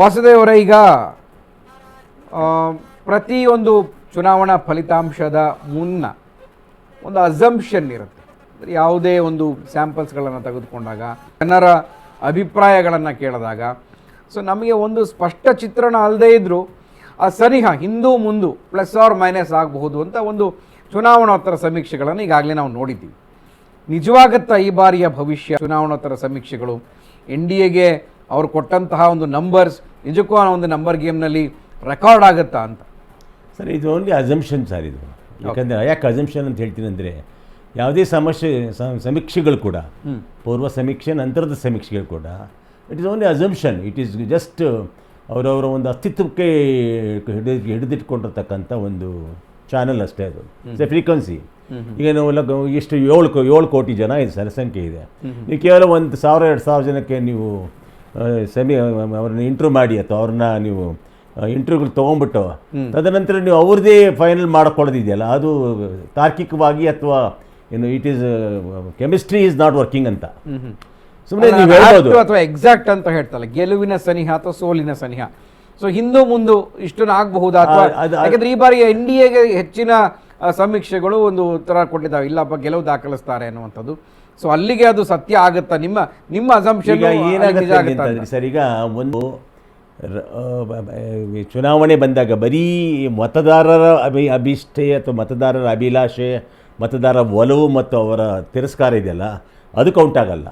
ವಾಸುದೇವರೇ, ಈಗ ಪ್ರತಿಯೊಂದು ಚುನಾವಣಾ ಫಲಿತಾಂಶದ ಮುನ್ನ ಒಂದು ಅಸಂಪ್ಷನ್ ಇರುತ್ತೆ. ಅಂದರೆ ಯಾವುದೇ ಒಂದು ಸ್ಯಾಂಪಲ್ಸ್ಗಳನ್ನು ತೆಗೆದುಕೊಂಡಾಗ, ಜನರ ಅಭಿಪ್ರಾಯಗಳನ್ನು ಕೇಳಿದಾಗ ಸೊ ನಮಗೆ ಒಂದು ಸ್ಪಷ್ಟ ಚಿತ್ರಣ ಅಲ್ಲದೇ ಇದ್ದರೂ ಆ ಸನಿಹ, ಹಿಂದೂ ಮುಂದು ಪ್ಲಸ್ ಆರ್ ಮೈನಸ್ ಆಗಬಹುದು ಅಂತ ಒಂದು ಚುನಾವಣೋತ್ತರ ಸಮೀಕ್ಷೆಗಳನ್ನು ಈಗಾಗಲೇ ನಾವು ನೋಡಿದ್ದೀವಿ. ನಿಜವಾಗತ್ತಾ ಈ ಬಾರಿಯ ಭವಿಷ್ಯ ಚುನಾವಣೋತ್ತರ ಸಮೀಕ್ಷೆಗಳು ಎನ್ ಡಿ ಎಗೆ ಅವ್ರು ಕೊಟ್ಟಂತಹ ಒಂದು ನಂಬರ್ಸ್ ನಿಜಕ್ಕೂ ಆ ಒಂದು ನಂಬರ್ ಗೇಮ್ನಲ್ಲಿ ರೆಕಾರ್ಡ್ ಆಗುತ್ತಾ ಅಂತ. ಸರ್ ಇದು ಓನ್ಲಿ ಅಸಂಪ್ಷನ್ ಸರ್ ಇದು. ಯಾಕಂದರೆ ಯಾಕೆ ಅಸಂಪ್ಷನ್ ಅಂತ ಹೇಳ್ತೀನಿ ಅಂದರೆ ಯಾವುದೇ ಸಮಸ್ಯೆ ಸಮೀಕ್ಷೆಗಳು ಕೂಡ ಪೂರ್ವ ಸಮೀಕ್ಷೆ ನಂತರದ ಸಮೀಕ್ಷೆಗಳು ಕೂಡ it is only assumption it is just ಅವರವರ ಒಂದು ಅಸ್ತಿತ್ವಕ್ಕೆ ಹಿಡಿದು ಹಿಡಿದಿಟ್ಕೊಂಡಿರ್ತಕ್ಕಂಥ ಒಂದು ಚಾನಲ್ ಅಷ್ಟೇ ಅದು. ಸೊ ಫ್ರೀಕ್ವೆನ್ಸಿ ಈಗ ನಾವು ಇಷ್ಟು ಏಳು ಏಳು ಕೋಟಿ ಜನ ಇದೆ ಜನಸಂಖ್ಯೆ ಇದೆ. ನೀವು ಕೇವಲ ಒಂದು ಸಾವಿರ ಎರಡು ಸಾವಿರ ಜನಕ್ಕೆ ನೀವು ಸೆಮಿ ಅವ್ರನ್ನ ಇಂಟ್ರೂ ಮಾಡಿ ಅಥವಾ ಅವ್ರನ್ನ ನೀವು ಇಂಟರ್ವ್ಯೂಗಳು ತೊಗೊಂಬಿಟ್ಟು ತದನಂತರ ನೀವು ಅವ್ರದ್ದೇ ಫೈನಲ್ ಮಾಡ್ಕೊಳ್ಳೋದಿದೆಯಲ್ಲ ಅದು ತಾರ್ಕಿಕವಾಗಿ ಅಥವಾ ಏನು it is chemistry is not working ಅಂತ. ಸುಮ್ಮನೆ ನೀವು ಹೇಳ್ಬೋದು. ಅಥವಾ ಎಕ್ಸಾಕ್ಟ್ ಅಂತ ಹೇಳ್ತಲ್ಲ ಗೆಲುವಿನ ಸನಿಹ ಅಥವಾ ಸೋಲಿನ ಸನಿಹ. ಸೊ ಹಿಂದೂ ಮುಂದು ಇಷ್ಟನ್ನು ಆಗಬಹುದಾ ಅಥವಾ ಯಾಕಂದ್ರೆ ಈ ಬಾರಿ ಎನ್ ಡಿ ಎಗೆ ಹೆಚ್ಚಿನ ಸಮೀಕ್ಷೆಗಳು ಒಂದು ಉತ್ತರ ಕೊಟ್ಟಿದ್ದಾವೆ. ಇಲ್ಲಪ್ಪ ಗೆಲುವು ದಾಖಲಿಸ್ತಾರೆ ಅನ್ನುವಂಥದ್ದು. ಸೊ ಅಲ್ಲಿಗೆ ಅದು ಸತ್ಯ ಆಗುತ್ತಾ? ನಿಮ್ಮ ನಿಮ್ಮ ಅಸಂಪ್ಷನ್ ಏನಾಗುತ್ತೆ ಸರ್ ಈಗ ಒಂದು ಚುನಾವಣೆ ಬಂದಾಗ ಬರೀ ಮತದಾರರ ಅಭಿ ಅಭಿಷ್ಠೆ ಅಥವಾ ಮತದಾರರ ಅಭಿಲಾಷೆ ಮತದಾರರ ಒಲವು ಮತ್ತು ಅವರ ತಿರಸ್ಕಾರ ಇದೆಯಲ್ಲ ಅದು ಕೌಂಟ್ ಆಗಲ್ಲ.